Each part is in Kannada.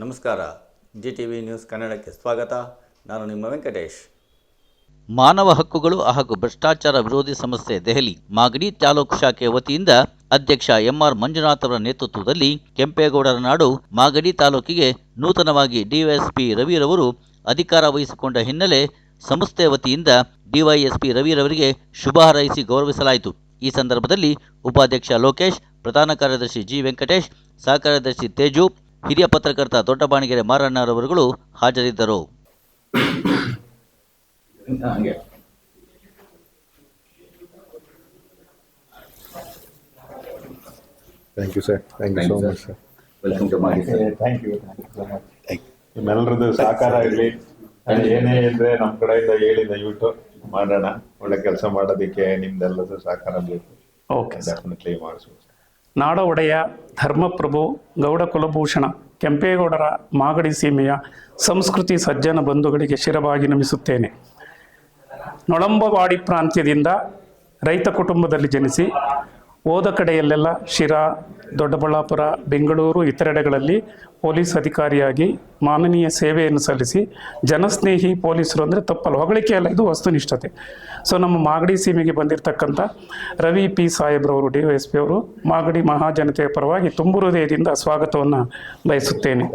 ನಮಸ್ಕಾರ. ಜಿ ಟಿ ವಿ ನ್ಯೂಸ್ ಕನ್ನಡಕ್ಕೆ ಸ್ವಾಗತ. ನಾನು ನಿಮ್ಮ ವೆಂಕಟೇಶ್. ಮಾನವ ಹಕ್ಕುಗಳು ಹಾಗೂ ಭ್ರಷ್ಟಾಚಾರ ವಿರೋಧಿ ಸಂಸ್ಥೆ ದೆಹಲಿ, ಮಾಗಡಿ ತಾಲೂಕು ಶಾಖೆ ವತಿಯಿಂದ ಅಧ್ಯಕ್ಷ ಎಂಆರ್ ಮಂಜುನಾಥ್ ಅವರ ನೇತೃತ್ವದಲ್ಲಿ ಕೆಂಪೇಗೌಡರ ನಾಡು, ಮಾಗಡಿ ತಾಲೂಕಿಗೆ ನೂತನವಾಗಿ ಡಿವೈಎಸ್ಪಿ ರವಿರವರು ಅಧಿಕಾರ ವಹಿಸಿಕೊಂಡ ಹಿನ್ನೆಲೆ ಸಂಸ್ಥೆ ವತಿಯಿಂದ ಡಿವೈಎಸ್ಪಿ ರವಿರವರಿಗೆ ಶುಭ ಹಾರೈಸಿ ಗೌರವಿಸಲಾಯಿತು. ಈ ಸಂದರ್ಭದಲ್ಲಿ ಉಪಾಧ್ಯಕ್ಷ ಲೋಕೇಶ್, ಪ್ರಧಾನ ಕಾರ್ಯದರ್ಶಿ ಜಿ ವೆಂಕಟೇಶ್, ಸಹ ಕಾರ್ಯದರ್ಶಿ ತೇಜು ಹಿರಿಯ ಪತ್ರಕರ್ತ ದೊಡ್ಡಬಾಣಿಗೆರೆ ಮಾರಣ್ಣರವರುಗಳು ಹಾಜರಿದ್ದರು. Thank you sir thank Thank you Thank so you, much, sir. sir. Welcome to ಮಾಡಿ ಸರ್ ಥ್ಯಾಂಕ್ ಯು ನಿಮ್ಮೆಲ್ಲರದ್ದು ಸಹಕಾರ ಇರಲಿ. ಏನೇ ಇದ್ರೆ ನಮ್ಮ ಕಡೆಯಿಂದ ಹೇಳಿ ದಯವಿಟ್ಟು ಮಾಡೋಣ. ಒಳ್ಳೆ ಕೆಲಸ ಮಾಡೋದಕ್ಕೆ ನಿಮ್ದೆಲ್ಲದೂ ಸಹಕಾರ ಬೇಕು. ಓಕೆ ಸರ್ ಡೆಫಿನೆಟ್ಲಿ ಮಾಡಿಸ್ಬೋದು. ನಾಡ ಒಡೆಯ ಧರ್ಮಪ್ರಭು ಗೌಡ ಕುಲಭೂಷಣ ಕೆಂಪೇಗೌಡರ ಮಾಗಡಿ ಸೀಮೆಯ ಸಂಸ್ಕೃತಿ ಸಜ್ಜನ ಬಂಧುಗಳಿಗೆ ಶಿರವಾಗಿ ನಮಿಸುತ್ತೇನೆ. ನೊಳಂಬವಾಡಿ ಪ್ರಾಂತ್ಯದಿಂದ ರೈತ ಕುಟುಂಬದಲ್ಲಿ ಜನಿಸಿ ಹೋದ ಕಡೆಯಲ್ಲೆಲ್ಲ ಶಿರಾ, ದೊಡ್ಡಬಳ್ಳಾಪುರ, ಬೆಂಗಳೂರು ಇತರೆಡೆಗಳಲ್ಲಿ ಪೊಲೀಸ್ ಅಧಿಕಾರಿಯಾಗಿ ಮಾನನೀಯ ಸೇವೆಯನ್ನು ಸಲ್ಲಿಸಿ ಜನಸ್ನೇಹಿ ಪೊಲೀಸರು ಅಂದರೆ ತಪ್ಪಲ್ಲ, ಹೊಗಳಿಕೆ ಅಲ್ಲ, ಇದು ವಸ್ತುನಿಷ್ಠತೆ. ಸೊ ನಮ್ಮ ಮಾಗಡಿ ಸೀಮೆಗೆ ಬಂದಿರತಕ್ಕಂಥ ರವಿ ಪಿ ಸಾಹೇಬ್ರವರು, ಡಿ ವೈ ಎಸ್ ಪಿ ಅವರು ಮಾಗಡಿ ಮಹಾಜನತೆಯ ಪರವಾಗಿ ತುಂಬು ಹೃದಯದಿಂದ ಸ್ವಾಗತವನ್ನು ಬಯಸುತ್ತೇನೆ.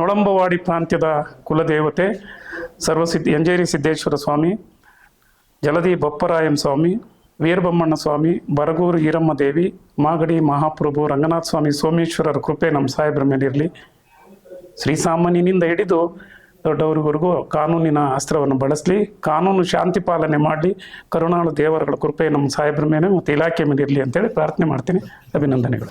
ನೊಳಂಬವಾಡಿ ಪ್ರಾಂತ್ಯದ ಕುಲದೇವತೆ ಸರ್ವಸಿದ್ಧ, ಎಂಜೇರಿ ಸಿದ್ದೇಶ್ವರ ಸ್ವಾಮಿ, ಜಲದಿ ಬಪ್ಪರಾಯಂ ಸ್ವಾಮಿ, ವೀರಬೊಮ್ಮಣ್ಣ ಸ್ವಾಮಿ, ಬರಗೂರು ಈರಮ್ಮ ದೇವಿ, ಮಾಗಡಿ ಮಹಾಪ್ರಭು ರಂಗನಾಥ ಸ್ವಾಮಿ, ಸೋಮೇಶ್ವರರ ಕೃಪೆ ನಮ್ಮ ಸಾಹೇಬ್ರ ಮೇಲಿರಲಿ. ಶ್ರೀಸಾಮಾನ್ಯನಿಂದ ಹಿಡಿದು ದೊಡ್ಡವರಿಗೂ ಕಾನೂನಿನ ಅಸ್ತ್ರವನ್ನು ಬಳಸಲಿ, ಕಾನೂನು ಶಾಂತಿ ಪಾಲನೆ ಮಾಡಲಿ, ಕರುಣಾಳು ದೇವರುಗಳ ಕೃಪೆ ನಮ್ಮ ಸಾಹೇಬ್ರ ಮೇಲೆ ಮತ್ತು ಇಲಾಖೆ ಮೇಲೆ ಇರಲಿ ಅಂತೇಳಿ ಪ್ರಾರ್ಥನೆ ಮಾಡ್ತೀನಿ. ಅಭಿನಂದನೆಗಳು.